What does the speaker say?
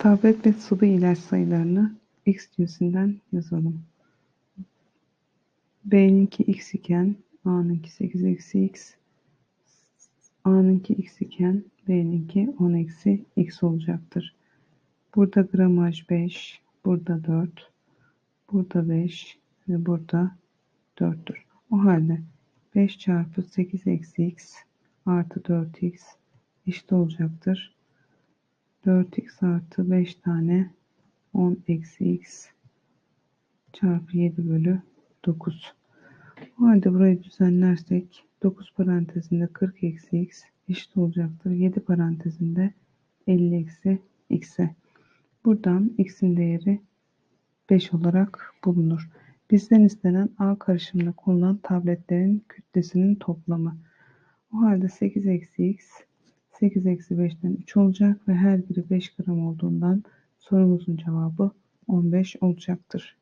Tablet ve sıvı ilaç sayılarını x cinsinden yazalım. B'ninki x iken A'nınki 8 eksi x A'nınki x iken B'ninki 10 eksi x olacaktır. Burada gramaj 5, burada 4, burada 5 ve burada 4'tür. O halde 5 çarpı 8 eksi x artı 4x eşit olacaktır. 4x artı 5 tane 10 eksi x çarpı 7 bölü 9. O halde burayı düzenlersek 9 parantezinde 40 eksi x eşit olacaktır. 7 parantezinde 50 eksi x'e. Buradan x'in değeri 5 olarak bulunur. Bizden istenen A karışımında kullanılan tabletlerin kütlesinin toplamı. O halde 8 eksi x 8 eksi 5'ten 3 olacak ve her biri 5 gram olduğundan sorumuzun cevabı 15 olacaktır.